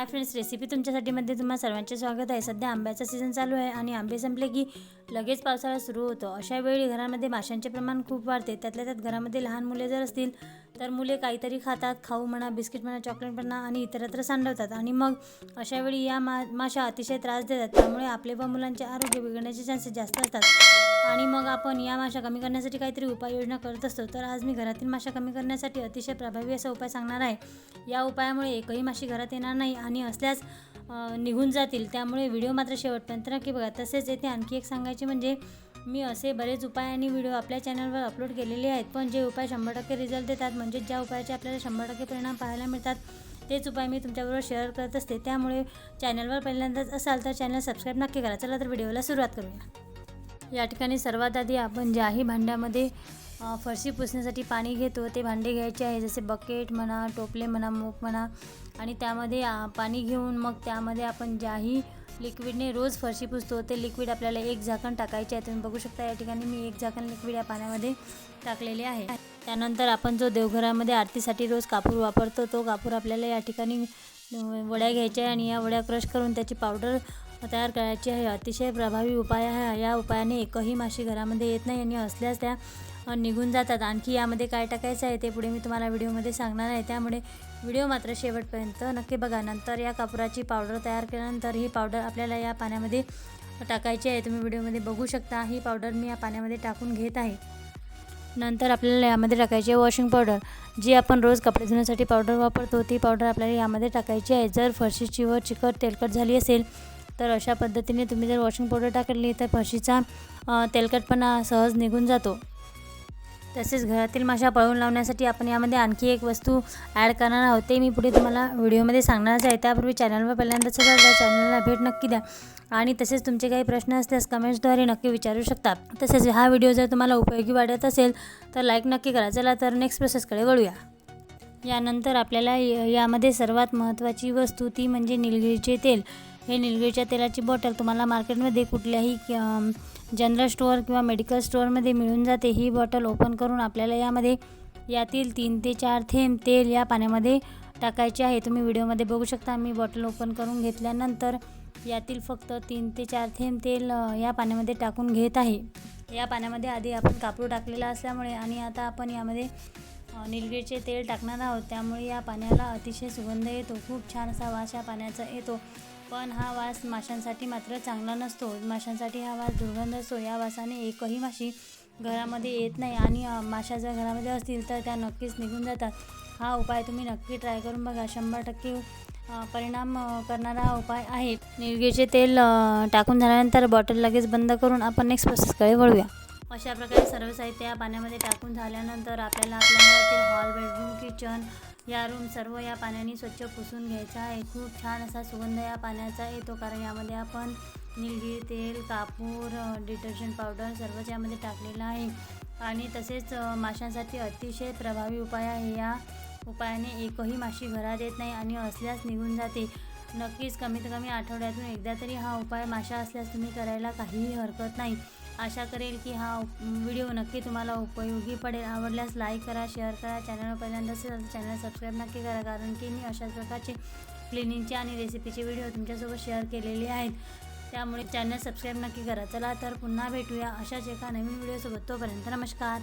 Hi friends recipe तुमच्यासाठीमध्ये तुम्हा सर्वांचे स्वागत आहे. सध्या आंब्याचा सीझन चालू आहे आणि आंबे संपले की लगेच पावसाळा सुरू होतो. अशा वेळी घरामध्ये माशांचे प्रमाण खूप वाढते. त्यातल्या त्यात घरामध्ये लहान मुले जर असतील तर मुले काहीतरी खातात खाऊ म्हणा बिस्किट म्हणा चॉकलेट म्हणा आणि इतरत्र सांडवतात. आणि मग अशा वेळी या मा माशा अतिशय त्रास देतात. त्यामुळे आपले व मुलांचे आरोग्य बिघडण्याचे चान्सेस जास्त असतात. आणि मग आपण या माशा कमी करण्यासाठी काहीतरी उपाययोजना करत असतो. तर आज मी घरातील माशा कमी करण्यासाठी अतिशय प्रभावी असा उपाय सांगणार आहे. या उपायामुळे एकही माशी घरात येणार नाही आणि असल्यास निघून जातील. त्यामुळे व्हिडिओ मात्र शेवटपर्यंत नक्की बघा. तसेच येथे आणखी एक सांगायचे म्हणजे मी असे बरेच उपाय आणि व्हिडिओ आपल्या चॅनलवर अपलोड केलेले आहेत. पण जे उपाय शंभर टक्के रिझल्ट देतात म्हणजेच ज्या उपायाचे आपल्याला शंभर टक्के परिणाम पाहायला मिळतात तेच उपाय मी तुमच्याबरोबर शेअर करत असते. त्यामुळे चॅनलवर पहिल्यांदाच असाल तर चॅनल सबस्क्राईब नक्की करा. चला तर व्हिडिओला सुरुवात करूया. या ठिकाणी सर्वात आधी आपण ज्याही भांड्यामध्ये फरशी पुसण्यासाठी पाणी घेतो ते भांडे घ्यायचे आहे जसे बकेट म्हणा टोपले म्हणा मूग म्हणा. आणि त्यामध्ये पाणी घेऊन मग त्यामध्ये आपण ज्याही लिक्विडने रोज फरशी पुसतो ते लिक्विड आपल्याला एक झाकण टाकायचे आहे. तुम्ही बघू शकता या ठिकाणी मी एक झाकण लिक्विड या पाण्यामध्ये टाकलेले आहे. त्यानंतर आपण जो देवघरामध्ये आरतीसाठी रोज कापूर वापरतो तो कापूर आपल्याला या ठिकाणी वड्या घ्यायच्या आहे. आणि या वड्या क्रश करून त्याची पावडर तयार करायची आहे. अतिशय प्रभावी उपाय आहे या उपायाने एकही माशी घरामध्ये येत नाही आणि असल्यास त्या निघून जातात. आणखी यामध्ये काय टाकायचं आहे ते पुढे मी तुम्हाला व्हिडिओमध्ये सांगणार आहे. त्यामुळे व्हिडिओ मात्र शेवटपर्यंत नक्की बघा. नंतर या कापुराची पावडर तयार केल्यानंतर ही पावडर आपल्याला या पाण्यामध्ये टाकायची आहे. तुम्ही व्हिडिओमध्ये बघू शकता. ही पावडर मी या पाण्यामध्ये टाकून घेत आहे. नंतर आपल्याला यामध्ये टाकायची आहे वॉशिंग पावडर. जी आपण रोज कपडे धुण्यासाठी पावडर वापरतो ती पावडर आपल्याला यामध्ये टाकायची आहे. जर फरशीची व चिकट तेलकट झाली असेल तर अशा पद्धतीने तुम्ही जर वॉशिंग पावडर टाकली तर फशीचा तेलकटपणा सहज निघून जातो. तसेच घरातील माशा पळवून लावण्यासाठी आपण यामध्ये आणखी एक वस्तू ॲड करणार आहोत. ते मी पुढे तुम्हाला व्हिडिओमध्ये सांगणारच आहे. त्यापूर्वी चॅनलवर पहिल्यांदाच असाल चॅनलला भेट नक्की द्या. आणि तसेच तुमचे काही प्रश्न असल्यास कमेंट्सद्वारे नक्की विचारू शकता. तसेच हा व्हिडिओ जर तुम्हाला उपयोगी वाटत असेल तर लाईक नक्की करा. चला तर नेक्स्ट प्रोसेसकडे वळूया. यानंतर आपल्याला यामध्ये सर्वात महत्त्वाची वस्तू ती म्हणजे निलगिरीचे तेल. हे निलगिरीच्या तेलाची बॉटल तुम्हाला मार्केटमध्ये कुठल्याही जनरल स्टोअर किंवा मेडिकल स्टोअरमध्ये मिळून जाते. ही बॉटल ओपन करून आपल्याला यामध्ये यातील तीन ते चार थेंब तेल या पाण्यामध्ये टाकायचे आहे. तुम्ही व्हिडिओमध्ये बघू शकता मी बॉटल ओपन करून घेतल्यानंतर यातील फक्त तीन ते चार थेंब तेल या पाण्यामध्ये टाकून घेत आहे. या पाण्यामध्ये आधी आपण कापूर टाकलेला असल्यामुळे आणि आता आपण यामध्ये निलगिरीचे तेल टाकणार आहोत. त्यामुळे या पाण्याला अतिशय सुगंध येतो. खूप छान असा वास या पाण्याचा येतो. पण हा वास माशांसाठी मात्र चांगला नसतो. माशांसाठी हा वास दुर्गंध असतो या वासाने एकही माशी घरामध्ये येत नाही आणि माशा जर घरामध्ये असतील तर त्या नक्कीच निघून जातात. हा उपाय तुम्ही नक्की ट्राय करून बघा. शंभर टक्के परिणाम करणारा हा उपाय आहे. निलगिरीचे तेल टाकून झाल्यानंतर बॉटल लगेच बंद करून आपण नेक्स्ट प्रोसेसकडे वळूया. अशा प्रकारे सर्व साहित्य या पाण्यामध्ये टाकून झाल्यानंतर आपल्याला आपल्या घरातील हॉल बेडरूम किचन या रूम सर्व या पाण्याने स्वच्छ पुसून घ्यायचा आहे. खूप छान असा सुगंध या पाण्याचा येतो कारण यामध्ये आपण निलगिरी तेल कापूर डिटर्जंट पावडर सर्वच यामध्ये टाकलेलं आहे. आणि तसेच माशांसाठी अतिशय प्रभावी उपाय आहे. या उपायाने एकही माशी घरात येत नाही आणि असल्यास निघून जाते. नक्कीच कमीत कमी आठवड्यातून एकदा तरी हा उपाय माशा असल्यास तुम्ही करायला काहीही हरकत नाही. आशा करेल की हा व्हिडिओ नक्की तुम्हाला उपयोगी पडेल. आवडल्यास लाईक करा शेअर करा. चॅनल पहिल्यांदा असेल तर चॅनल सबस्क्राईब नक्की करा. कारण की मी अशाच प्रकारचे क्लिनिंगचे आणि रेसिपीचे व्हिडिओ तुमच्यासोबत शेअर केलेले आहेत. त्यामुळे चॅनल सबस्क्राईब नक्की करा. चला तर पुन्हा भेटूया अशाच एका नवीन व्हिडिओसोबत तोपर्यंत नमस्कार.